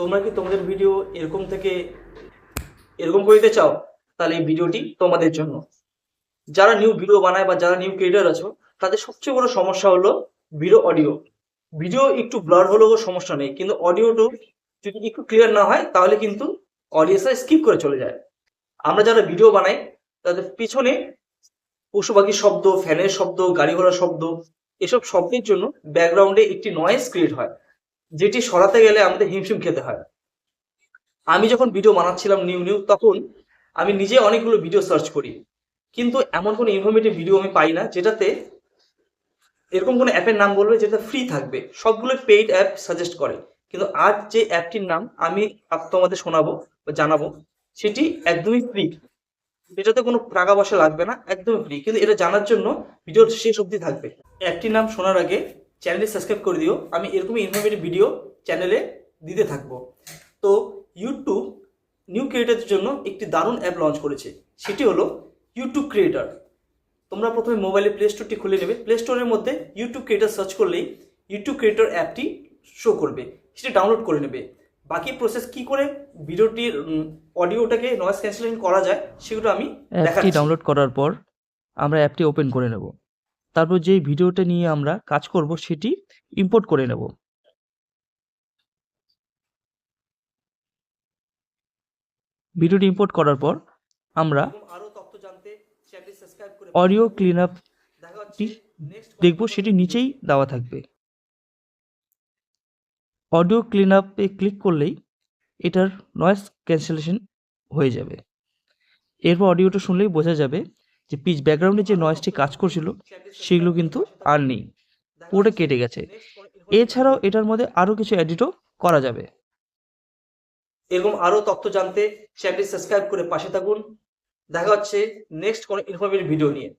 তোমরা কি তোমাদের ভিডিও এরকম থেকে এরকম করে দিতে চাও? তাহলে এই ভিডিওটি তোমাদের জন্য। যারা নিউ ভিডিও বানায় বা যারা নিউ ক্রিয়েটার আছো, তাদের সবচেয়ে বড় সমস্যা হলো ভিডিও অডিও ভিডিও একটু ব্লার হলেও সমস্যা নেই, কিন্তু অডিওটো যদি একটু ক্লিয়ার না হয়, তাহলে কিন্তু অডিয়েন্সরা স্কিপ করে চলে যায়। আমরা যারা ভিডিও বানাই, তাদের পিছনে পশু পাখির শব্দ, ফ্যানের শব্দ গাড়ি ঘোড়ার শব্দ, এসব শব্দের জন্য ব্যাকগ্রাউন্ডে একটি নয়েজ ক্রিয়েট হয়। যেটি সরাতে গেলে আমাদের হিমশিম খেতে হয়। আমি যখন ভিডিও বানাচ্ছিলাম নিউ নিউ তখন আমি নিজে অনেকগুলো ভিডিও সার্চ করি। কিন্তু এমন কোনো ইনফরমেটিভ ভিডিও আমি পাই না, যেটাতে এরকম কোনো অ্যাপের নাম বলবে যেটা ফ্রি থাকবে। সবগুলো পেইড অ্যাপ সাজেস্ট করে। কিন্তু আজ যে অ্যাপটির নাম আমি তোমাদের শোনাবো বা জানাব, সেটি একদমই ফ্রি এটাতে কোনো টাকা পয়সা লাগবে না, একদমই ফ্রি কিন্তু এটা জানার জন্য ভিডিও শেষ অবধি থাকবে। অ্যাপটির নাম শোনার আগে চ্যানেলটি সাবস্ক্রাইব করে দিও। আমি এরকমই ইনফরমেটিভ ভিডিও চ্যানেলে দিতে থাকব। তো ইউটিউব নিউ ক্রিয়েটারদের জন্য একটি দারুণ অ্যাপ লঞ্চ করেছে। সেটি হলো ইউটিউব ক্রিয়েটার তোমরা প্রথমে মোবাইলে প্লে স্টোরটি খুলে নেবে। প্লে স্টোরের মধ্যে ইউটিউব ক্রিয়েটার সার্চ করলেই ইউটিউব ক্রিয়েটার অ্যাপটি শো করবে। সেটি ডাউনলোড করে নেবে। বাকি প্রসেস কি করে? ভিডিওটির অডিওটাকে নয়েজ ক্যান্সেলেশন করা যায় সেগুলো আমি ডাউনলোড করার পর আমরা অ্যাপটি ওপেন করে নেব। তারপর যেই ভিডিওটা নিয়ে আমরা কাজ করব সেটি ইম্পোর্ট করে নেব। ভিডিওটি ইম্পোর্ট করার পর আমরা অডিও ক্লিন আপ দেখা দেখব, সেটি নিচেই দেওয়া থাকবে। অডিও ক্লিন আপে ক্লিক করলেই এটার নয়েজ ক্যান্সেলেশন হয়ে যাবে। এরপর অডিওটা শুনলেই বোঝা যাবে যে পিচ ব্যাকগ্রাউন্ডে যে নয়েজটি কাজ করছিল, সেগুলো কিন্তু আর নেই। পুরোটা কেটে গেছে। এছাড়াও এটার মধ্যে আরও কিছু এডিটও করা যাবে। এরকম আরও তথ্য জানতে চ্যানেলটি সাবস্ক্রাইব করে পাশে থাকুন। দেখা হচ্ছে নেক্সট কোনো ইনফরমেটিভ ভিডিও নিয়ে।